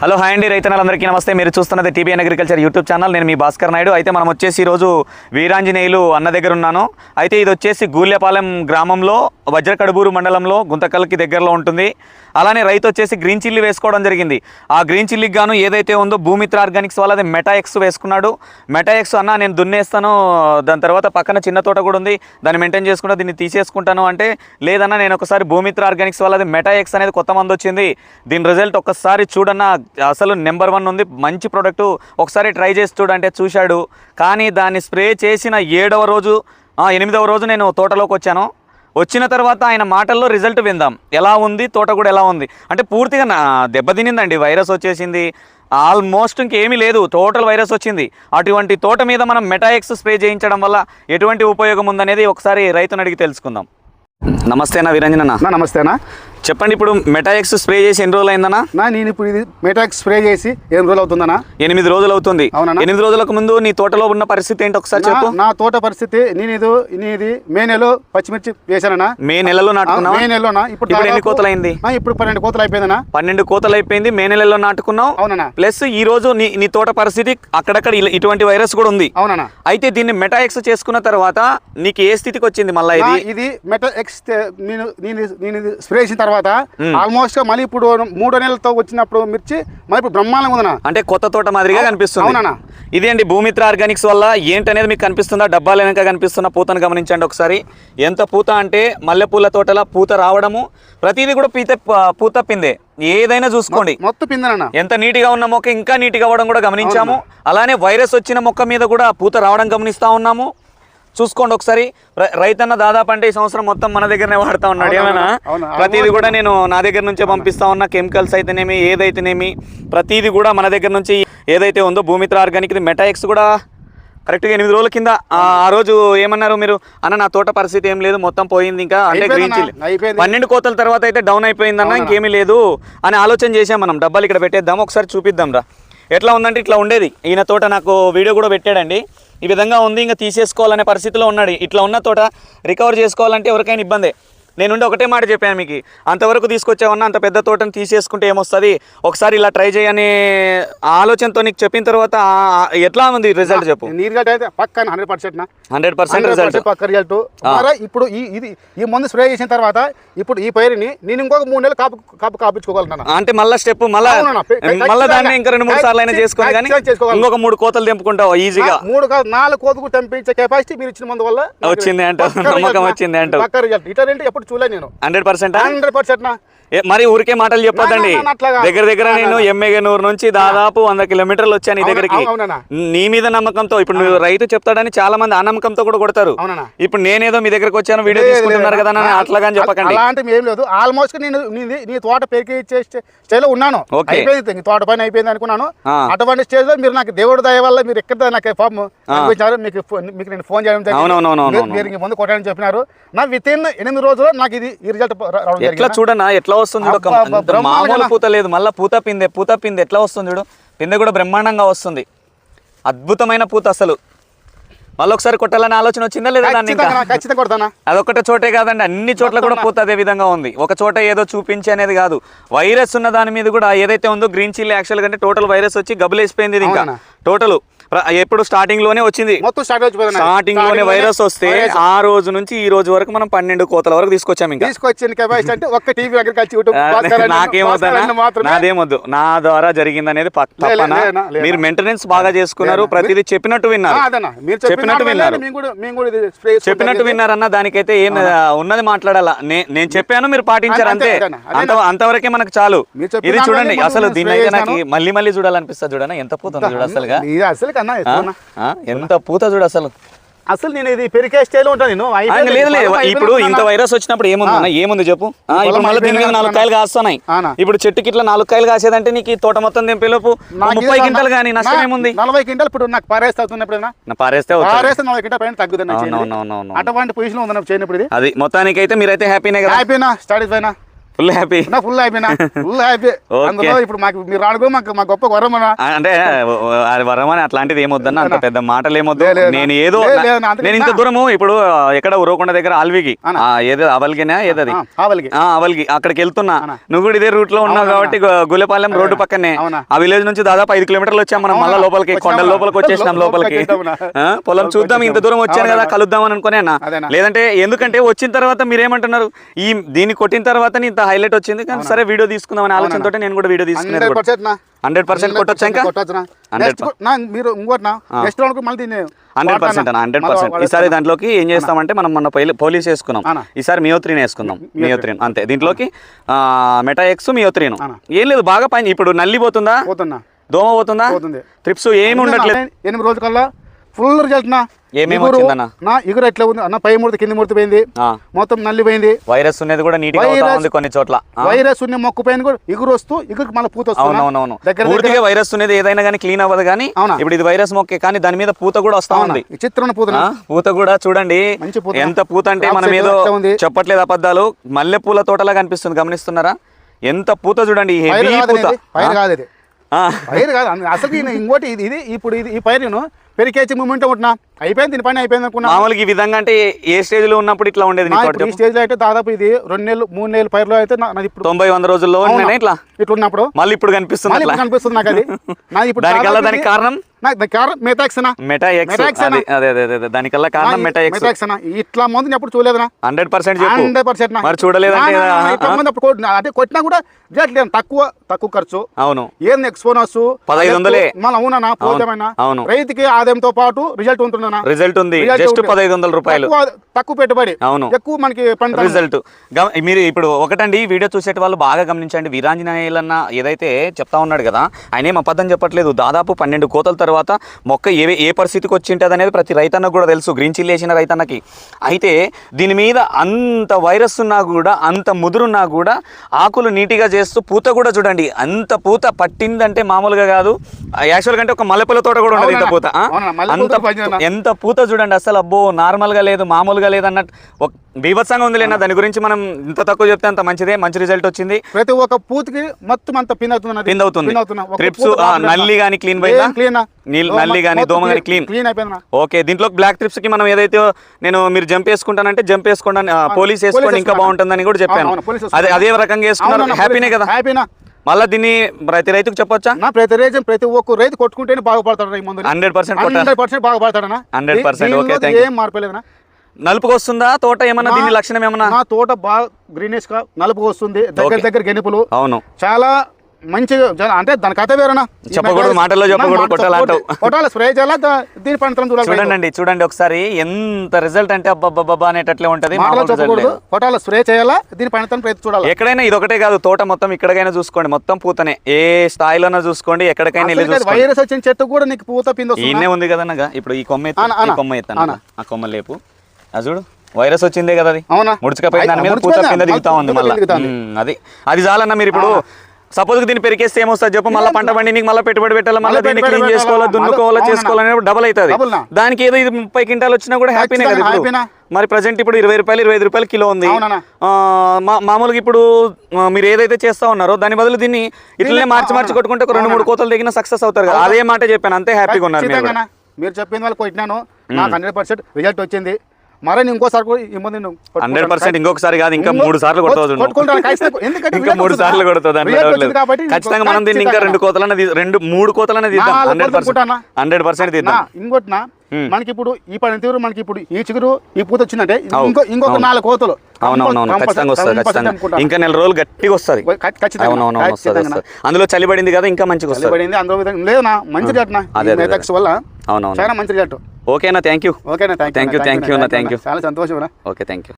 Hello hi అండి. రైతన్నలందరికీ నమస్తే. మీరు చూస్తున్నది టీబీఎన్ అగ్రికల్చర్ యూట్యూబ్ ఛానల్. నేను మీ భాస్కర్ నాయుడు. అయితే మనం వచ్చేసి ఈరోజు వీరాంజనేయులు అన్న దగ్గర ఉన్నాను. అయితే ఇది వచ్చేసి గూల్యపాలెం గ్రామంలో వజ్రకడుబూరు మండలంలో గుంతకల్కి దగ్గరలో ఉంటుంది. అలానే రైతు వచ్చేసి గ్రీన్ చిల్లీ వేసుకోవడం జరిగింది. ఆ గ్రీన్ చిల్లీకి గాను ఏదైతే ఉందో భూమిత్ర ఆర్గానిక్స్ వాళ్ళది మెటాఎక్స్ వేసుకున్నాడు. మెటాఎక్స్ అన్న నేను దున్నేస్తాను దాని తర్వాత పక్కన చిన్న తోట కూడా ఉంది. దాన్ని మెయింటైన్ చేసుకుంటా దీన్ని తీసేసుకుంటాను అంటే లేదన్నా నేను ఒకసారి భూమిత్ర ఆర్గానిక్స్ వాళ్ళది మెటాఎక్స్ అనేది కొత్త మంది వచ్చింది. దీని రిజల్ట్ ఒక్కసారి చూడన్నా అసలు నెంబర్ వన్ ఉంది. మంచి ప్రోడక్ట్ ఒకసారి ట్రై చేసి చూడంటే చూశాడు. కానీ దాన్ని స్ప్రే చేసిన ఏడవ రోజు ఎనిమిదవ రోజు నేను తోటలోకి వచ్చాను. వచ్చిన తర్వాత ఆయన మాటల్లో రిజల్ట్ విందాం. ఎలా ఉంది? తోట కూడా ఎలా ఉంది? అంటే పూర్తిగా నా దెబ్బతినిందండి వైరస్ వచ్చేసింది. ఆల్మోస్ట్ ఇంకేమీ లేదు. టోటల్ వైరస్ వచ్చింది. అటువంటి తోట మీద మనం మెటాఎక్స్ స్ప్రే చేయించడం వల్ల ఎటువంటి ఉపయోగం ఉందనేది ఒకసారి రైతుని అడిగి తెలుసుకుందాం. నమస్తేనా విరంజన నమస్తేనా చెప్పండి ఇప్పుడు మెటాఎక్స్ స్ప్రే చేసి ఎన్ని రోజులు అయిందన్నా? నా నేను ఇప్పుడు ఇది మెటాక్స్ స్ప్రే చేసి ఏం రోజులు అవుతుందనా ఎనిమిది రోజులు అవుతుంది. అవునన్నా. ఎనిమిది రోజులకు ముందు నీ తోటలో ఉన్న పరిస్థితి ఏంటి ఒకసారి చెప్పు? నా తోట పరిస్థితి నేను ఇది ఇది మే నెలలో పచ్చిమిర్చి వేసానన్నా మే నెలలో నాటుకున్నావా? మే నెలలోనా? ఇప్పుడు ఎన్ని కోతలు అయింది ఇప్పుడు పన్నెండు కోతలు అయిపోయిందనా పన్నెండు కోతలు అయిపోయింది మే నెలలో నాటుకున్నావు. అవునన్నా. ప్లస్ ఈ రోజు నీ నీ తోట పరిస్థితి అక్కడక్కడ ఇటువంటి వైరస్ కూడా ఉంది. అవునన్నా. అయితే దీన్ని మెటాఎక్స్ చేసుకున్న తర్వాత నీకు ఏ స్థితికి వచ్చింది మళ్ళీ ఇది? ఇది మెటా ఎక్స్ తే- నేను నేను స్ప్రే చేసిన తర్వాత ఆల్మోస్ట్ మళ్ళీ ఇప్పుడు మూడో నెలలతో వచ్చినప్పుడు మిర్చి మళ్ళీ ఇప్పుడు బ్రహ్మాండంగా ఉందనా అంటే కొత్త తోట మాదిరిగా కనిపిస్తుంది. అవునన్నా. ఇది అండి భూమిత్ర ఆర్గానిక్స్ వల్ల ఏంటనేది మీకు కనిపిస్తుందా? డబ్బాలు వెనక కనిపిస్తున్న పూతను గమనించండి ఒకసారి. ఎంత పూత అంటే మల్లెపూల తోటల పూత రావడము ప్రతిదీ కూడా పీత పూత పిందే. ఏదైనా చూసుకోండి. మొత్తం పిందనన్నా. ఎంత నీట్గా ఉన్న మొక్క ఇంకా నీట్గా అవ్వడం కూడా గమనించాము. అలానే వైరస్ వచ్చిన మొక్క మీద కూడా పూత రావడం గమనిస్తా ఉన్నాము. చూసుకోండి ఒకసారి. రైతన్న దాదాపు అంటే ఈ సంవత్సరం మొత్తం మన దగ్గరనే వాడుతా ఉన్నాడు. ఏమైనా. ప్రతిదీ కూడా నేను నా దగ్గర నుంచే పంపిస్తా ఉన్నా. కెమికల్స్ అయితేనేమి ఏదైతేనేమి ప్రతిదీ కూడా మన దగ్గర నుంచి ఏదైతే ఉందో భూమిత్ర ఆర్గానిక్ మెటాఎక్స్ కూడా కరెక్ట్గా ఎనిమిది రోజుల కింద. ఆ రోజు ఏమన్నారు మీరు? అన్న నా తోట పరిస్థితి ఏం లేదు మొత్తం పోయింది ఇంకా. అంటే గ్రీన్ చిల్లీ అయిపోయింది. పన్నెండు కోతల తర్వాత అయితే డౌన్ అయిపోయిందన్న ఇంకేమీ లేదు అని ఆలోచన చేసాం మనం. డబ్బాలు ఇక్కడ పెట్టేద్దాం ఒకసారి చూపిద్దాం రా ఎట్లా ఉందంటే ఇట్లా ఉండేది. ఈయన తోట నాకు వీడియో కూడా పెట్టాడండి. ఈ విధంగా ఉంది. ఇంకా తీసేసుకోవాలనే పరిస్థితిలో ఉన్నాడు. ఇట్లా ఉన్న తోట రికవర్ చేసుకోవాలంటే ఎవరికైనా ఇబ్బందే. నేనుండి ఒకటే మాట చెప్పాను మీకు అంతవరకు తీసుకొచ్చావన్నా అంత పెద్ద తోటను తీసేసుకుంటే ఏమొస్తుంది ఒకసారి ఇలా ట్రై చేయని ఆలోచనతో నీకు చెప్పిన తర్వాత ఎట్లా ఉంది రిజల్ట్ చెప్పు అయితే పక్కన hundred percent hundred percent result పక్క రిజల్ట్ ఇప్పుడు ఈ ఇది ఈ మందు స్ప్రే చేసిన తర్వాత ఇప్పుడు ఈ పైరుని నేను ఇంకొక మూడు నెలలు కాపు కాపు కాపించుకోగలను అంటే మళ్ళా స్టెప్ మళ్ళా. మళ్ళా దాన్ని ఇంకా రెండు మూడు సార్లు అయినా చేసుకొని కానీ. ఇంకొక మూడు కోతలు తెంపుకుంటావు ఈజీగా మూడు కాదు నాలుగు కోతుకు తెంపించే కెపాసిటీ మీరు ఇచ్చిన మందు వల్ల వచ్చింది. పక్క నమ్మకం. వచ్చింది అంటావు. పక్క రిజల్ట్ ఇటా అంటే ఎప్పుడు చూడలే నేను హండ్రెడ్ పర్సెంట్ హండ్రెడ్ పర్సెంట్ నా మరి ఊరికే మాటలు చెప్పొద్దండి. దగ్గర దగ్గర నేను. ఎమ్మెగనూరు నుంచి దాదాపు వంద కిలోమీటర్లు వచ్చాను నీ అవునా, దగ్గరికి. నీ మీద నమ్మకంతో ఇప్పుడు నువ్వు రైతు చెప్తాడని చాలా మంది ఆ నమ్మకంతో కూడా కొడతారు. ఇప్పుడు నేనేదో మీ దగ్గరకు వచ్చాను వీడియో తీసుకుంటున్నారు. కదా అట్లాగా అని చెప్పకండి అలాంటివి ఏం లేదు ఆల్మోస్ట్ నేను నీ తోట పెరిగి స్టేజ్ ఉన్నాను. అయిపోయింది తోట పని అయిపోయింది అనుకున్నాను. అటువంటి స్టేజ్లో మీరు నాకు దేవుడి దయ వల్ల మీరు ఎక్కడ నాకు ఫామ్ మీకు ఫోన్- మీకు నేను ఫోన్ చేయడం. మీరు- ముందు కొట్టాలని చెప్పినారు నా విత్ ఇన్ ఎనిమిది రోజులు నాకు ఇది ఈ రిజల్ట్ ఎట్లా చూడనా? ఎట్లా వస్తుంది. మామూలు పూత లేదు. మళ్ళీ పూత పిందె పూత పిందె ఎట్లా వస్తుంది చూడు? పిందె కూడా బ్రహ్మాండంగా వస్తుంది. అద్భుతమైన పూత అసలు. మళ్ళీ ఒకసారి కొట్టాలని ఆలోచన వచ్చిందా లేదా దాన్ని అదొక్కటే చోటే కాదండి. అన్ని చోట్ల కూడా పూత అదే విధంగా ఉంది. ఒక చోట ఏదో చూపించి అనేది కాదు. వైరస్ ఉన్న దాని మీద కూడా ఏదైతే ఉందో గ్రీన్ చిల్లీ యాక్చువల్ కంటే టోటల్ వైరస్ వచ్చి గబులేసిపోయింది ఇది ఇంకా? టోటల్ ఎప్పుడు స్టార్టింగ్లోనే వచ్చింది. మొత్తం స్టార్టింగ్లోనే వైరస్ వస్తే ఆ రోజు నుంచి ఈ రోజు వరకు మనం పన్నెండు కోతల వరకు తీసుకొచ్చాం ఇంకా. తీసుకొచ్చిన కెపాసిటీ అంటే ఒక్క టీవీ నాదేమొద్దు నా ద్వారా జరిగింది అనేది తప్పన? మీరు మెయింటెనెన్స్ బాగా చేసుకున్నారు ప్రతిదీ చెప్పినట్టు విన్నారు. చెప్పినట్టు విన్నారు. చెప్పినట్టు విన్నారన్న దానికైతే ఏం ఉన్నది మాట్లాడాలా? నేను చెప్పాను మీరు పాటించారు అంతే అంతే, అంతవరకే మనకు చాలు. ఇది చూడండి అసలు దీన్ని నాకు. మళ్ళీ మళ్ళీ చూడాలనిపిస్తుంది చూడనా ఎంత పూత ఉంది చూడు అసలుగా. అసలు ఎంత పూత చూడు అసలు. అసలు నేను ఇది పెరిగే స్టేజ్లో ఉంటాను నేను. లేదు లేదు. ఇప్పుడు ఇంత. వైరస్ వచ్చినప్పుడు ఏముంది ఏముంది చెప్పు? ఆ, ఇప్పుడు పొలం మళ్ళీ దీని మీద అయిపోయింది నాలుగు. కాయలు కాస్తున్నాయి. ఇప్పుడు చెట్టుకి ఇట్లా నాలుగు కాయలు కాసేదంటే నీకు తోట మొత్తం తెంపేలోపు నాకు ముప్పై క్వింటల్ కానీ నష్టం ఏముంది? నలభై క్వింటల్ ఇప్పుడు నాకు పారేస్తే అవుతుంది ఎప్పుడైనా? నా పారేస్తే. పారేస్తే నలభై క్వింటల్ పైన తగ్గుతుంది. అటువంటి పొజిషన్ ఉంది నాకు చేయను ఇప్పుడు ఇది. అది మొత్తానికి అయితే మీరైతే హ్యాపీనే కదా. అయిపోయినా స్టార్ట్ అయిపోయినా ఫుల్ హ్యాపీ నా ఫుల్ అయిపోయినా ఫుల్ హ్యాపీ. అందులో ఇప్పుడు మాకు మీరు రానుకో మాకు మా గొప్ప వరం అన్న. అంటే వరమని అట్లాంటిది ఏమొద్దన్న అంత పెద్ద మాటలు ఏమొద్దు నేను ఏదో నేను ఇంత దూరము ఇప్పుడు ఎక్కడ ఉరవకొండ దగ్గర ఆల్వికి. ఏదో అవల్గినా ఏదది? ఆ అవల్కి అక్కడికి వెళ్తున్నా. నువ్వు కూడా ఇదే రూట్లో ఉన్నావు కాబట్టి గు- గుల్లెపాలెం రోడ్డు పక్కనే. ఆ విలేజ్ నుంచి దాదాపు ఐదు కిలోమీటర్లు వచ్చాం మనం మళ్ళీ. లోపలికి కొండల వచ్చామా? లోపలికి వచ్చేసినాం లోపలికి పొలం చూద్దాం ఇంత దూరం వచ్చాను కదా. కలుద్దాం అనుకునే అన్న అదేనా. లేదంటే ఎందుకంటే వచ్చిన తర్వాత మీరేమంటున్నారు? ఈ దీన్ని కొట్టిన తర్వాత ఇంత హైలైట్ వచ్చింది. కానీ సరే వీడియో తీసుకుందాం అనే ఆలోచనతో నేను కూడా వీడియో తీసుకునేది హండ్రెడ్. పర్సెంట్ కొట్టొచ్చా మీరు నెక్స్ట్ రౌండ్ మళ్ళీ హండ్రెడ్ పర్సెంట్? అన్న హండ్రెడ్ పర్సెంట్. ఈసారి దాంట్లోకి ఏం చేస్తామంటే మనం మన పైల- పోలీస్ వేసుకున్నాం. ఈసారి మియోత్రిన్ వేసుకుందాం. మియోత్రిన్. అంతే. దీంట్లోకి మెటా ఎక్స్ మియోత్రిన్. ఏం లేదు బాగా పని. ఇప్పుడు నల్లి పోతుందా? పోతున్నా దోమ పోతుందా. ట్రిప్స్ ఏమి ఉండట్లేదు. ఎనిమిది రోజుల ఫుల్ రిజల్ట్ నా ఏమేమి? నా ఇగురు ఎట్లా ఉంది? అన్న పై ముడత కింది ముడత పోయింది. మొత్తం నల్లి పోయింది. వైరస్ ఉన్నది కూడా వైరస్- ఉంది కొన్ని చోట్ల. వైరస్ ఉన్న మొక్కు పైన కూడా ఇగురు వస్తూ ఇగురు మళ్ళీ పూత దగ్గర పూర్తిగా వైరస్ ఉన్నది ఏదైనా కానీ క్లీన్ అవ్వదు కానీ? ఇప్పుడు ఇది వైరస్ మొక్కే కానీ దాని మీద పూత కూడా వస్తా ఉంది. చిత్రం పూతన ఆ, పూత కూడా చూడండి. పూత. ఎంత పూత అంటే మనం ఏదో? చెప్పట్లేదు అబద్ధాలు. మల్లె పూల తోటలా కనిపిస్తుంది గమనిస్తున్నారా? ఎంత పూత చూడండి హెవీ పూత. పైరు కాదు అసలు ఇంకోటి ఇది ఇది ఇప్పుడు ఇది ఈ పైరును పెరికేసి మూమెంట్ ఉంటున్నా. అయిపోయింది దీని పని అయిపోయింది అనుకున్నా. మామూలుగా ఈ విధంగా అంటే ఏ స్టేజ్లో ఉన్నప్పుడు ఇట్లా ఉండేది ఈ స్టేజ్లో అయితే దాదాపు ఇది రెండు నెలలు మూడు నెలలు పైరులో అయితే నాది ఇప్పుడు తొంభై వంద రోజుల్లో ఇట్లా? ఇట్లా ఉన్నప్పుడు. మళ్ళీ ఇప్పుడు కనిపిస్తుంది కనిపిస్తుంది నాకు అది ఇప్పుడు దానికి కారణం? కారణం మెటాక్సనా మెటా ఎక్స్? అదే అదే అదే దానికల్లా కారణం మెటా ఎక్స్ మెటాక్సనా ఇట్లా మంది ఎప్పుడు చూడలేదునా హండ్రెడ్ పర్సెంట్ హండ్రెడ్ పర్సెంట్ మరి చూడలేదంటే ఇట్లా మంది అప్పుడు అంటే కొట్టినా కూడా రేట్ లేదు తక్కువ తక్కువ ఖర్చు. అవును. ఏం ఎక్స్పోనస్ పదహైదు వందలే. మళ్ళీ అవునా పోతేమైనా? అవును. రైతుకి ఆదాయంతో పాటు రిజల్ట్ ఉంటుందన్నా రిజల్ట్ ఉంది. జస్ట్. పదహైదు వందల రూపాయలు. తక్కువ పెట్టుబడి. అవును. ఎక్కువ మనకి పంట రిజల్ట్ మీరు ఇప్పుడు ఒకటండి ఈ వీడియో చూసేట వాళ్ళు బాగా గమనించండి. వీరాంజనేయులన్న ఏదైతే చెప్తా ఉన్నాడు కదా ఆయన ఏం అబద్ధం చెప్పట్లేదు. దాదాపు పన్నెండు కోతల తర్వాత మొక్క ఏ ఏ పరిస్థితికి వచ్చి ఉంటుంది అనేది ప్రతి రైతన్నకు కూడా తెలుసు. గ్రీన్ చిల్లీ వేసిన రైతన్నకి. అయితే దీని మీద అంత వైరస్ ఉన్నా కూడా అంత ముదురున్నా కూడా ఆకులు నీట్గా చేస్తూ పూత కూడా చూడండి. అంత పూత పట్టిందంటే మామూలుగా కాదు. యాక్చువల్ కంటే ఒక మల్లెపూల తోట కూడా ఉండదు ఇంత? పూత. అంత? ఎంత పూత చూడండి అసలు అబ్బో నార్మల్గా లేదు మామూలుగా లేదు అన్నట్టు. ఒక బీభత్సంగా ఉంది లేనా దాని గురించి మనం ఇంత తక్కువ చెప్తే అంత మంచిదే మంచి రిజల్ట్ వచ్చింది. ప్రతి ఒక్క పూతికి మొత్తం అంత పిన్ అవుతుంది. పింద్ అవుతుంది ట్రిప్స్ నల్లి కానీ క్లీన్ పోయిందా? క్లీన్ నీల్- నల్లి కానీ దోమ కానీ క్లీన్ క్లీన్. అయిపోయిందా ఓకే దీంట్లో బ్లాక్ ట్రిప్స్కి మనం ఏదైతే నేను మీరు జంప్ వేసుకుంటానంటే జంప్ వేసుకోండి పోలీస్ వేసుకోండి ఇంకా. బాగుంటుందని కూడా చెప్పాను. అదే అదే రకంగా వేసుకున్నారు. హ్యాపీనే కదా? హ్యాపీనా? మళ్ళీ దీన్ని ప్రతి రైతుకు చెప్పొచ్చా? ప్రతి రైతు ప్రతి ఒక్క రైతు కొట్టుకుంటేనే బాగుపడతాడు ఈ మందు హండ్రెడ్ పర్సెంట్ హండ్రెడ్ పర్సెంట్ బాగుపడతాడనా 100% దీ- ఓకే. ఏం మార్పలేదనా నలుపుకు వస్తుందా? తోట ఏమన్నా? దీని లక్షణం ఏమన్నా? తోట బాగా గ్రీనిష్గా నలుపు వస్తుంది. దగ్గర. దగ్గర గెనుపులు. అవును. చాలా మంచిగా అంటే దాని కథ వేరేనా చెప్పకూడదు, మాటల్లో చెప్పకూడదు, కొట్టాలంటావు. కొట్టాలి స్ప్రే చేయాలా దీని చూడాలి చూడండి చూడండి ఒకసారి ఎంత రిజల్ట్ అంటే అబ్బబ్బబ్బా అనేటట్లే ఉంటది మాటలో చెప్పకూడదు. కొట్టాలి స్ప్రే చేయాలా దీని పంటం ప్రతి చూడాలి ఎక్కడైనా ఇది ఒకటే కాదు తోట మొత్తం ఇక్కడికైనా చూసుకోండి మొత్తం పూతనే ఏ స్థాయిలోనైనా చూసుకోండి ఎక్కడికైనా వెళ్ళి వైరస్ వచ్చిన చెట్టు కూడా నీకు పూత వస్తుంది ఈయనే ఉంది కదనగా ఇప్పుడు ఈ కొమ్మ. కొమ్మ ఎత్తాను. ఆ కొమ్మ లేపు చూడు వైరస్ వచ్చిందే కదా అది అవునా ముడుచుకపోయి దాని మీద పూత ముడుచుకుపోయిందా? కింద దిగుతా ఉంది మళ్ళీ. అది అది చాలన్న మీరు ఇప్పుడు సపోజ్ దీన్ని పెరికేస్తే ఏమొస్తుంది చెప్పు? మళ్ళీ పంట పండి నీకు మళ్ళీ పెట్టుబడి పెట్టాలి? మళ్ళీ దీన్ని క్లీన్ చేసుకోవాలా? దున్నుకోవాలా? అవునా? చేసుకోవాలని డబల్ అవుతుంది? దానికి ఏదో ఇది ముప్పై క్వింటాలు వచ్చినా కూడా హ్యాపీనే కదా? మరి ప్రజెంట్ ఇప్పుడు ఇరవై రూపాయలు ఇరవై ఐదు రూపాయలు కిలో ఉంది. మామూలుగా ఇప్పుడు మీరు ఏదైతే చేస్తా ఉన్నారో దాని బదులు దీన్ని ఇట్లనే మార్చి మార్చి కొట్టుకుంటే ఒక రెండు మూడు కోతలు దిగిన సక్సెస్ అవుతారు కదా. అదే మాట చెప్పాను అంతే హ్యాపీగా ఉన్నారు మీరు. చెప్పిన వాళ్ళు కొట్టినాను. నాకు హండ్రెడ్ పర్సెంట్ రిజల్ట్ వచ్చింది. మరి ఇంకోసారి కూడా. హండ్రెడ్ పర్సెంట్ ఇంకొకసారి కాదు ఇంకా మూడు సార్లు కొడుతుంది ఇంకా మూడు. సార్లు కొడుతుంది. కాబట్టి ఖచ్చితంగా మనం దీన్ని ఇంకా. రెండు కోతలనే రెండు మూడు కోతలనే తీద్దాం హండ్రెడ్ పర్సెంట్? హండ్రెడ్ పర్సెంట్ తీద్దాం ఇంకోటి నా మ్మ్. మనకి ఇప్పుడు ఈ పని తీరు మనకి ఇప్పుడు ఈ చిగురు ఈ పూత వచ్చిందంటే ఇంకో ఇంకొక. నాలుగు కోతలు అవునవునవును ఖచ్చితంగా వస్తుంది ఖచ్చితంగా. ఇంకా నెల రోజులు గట్టిగా వస్తుంది. వస్తుంది అందులో చలి పడింది కదా ఇంకా మంచిగా వస్తుంది పడింది అందులో లేదు నా మంచి అదే, వల్ల అవునవును. చాలా మంచి రేట్ ఓకేనా థ్యాంక్ యూ ఓకేనా థ్యాంక్ thank you అన్న, thank you. చాలా సంతోషం ఓకే థ్యాంక్ యూ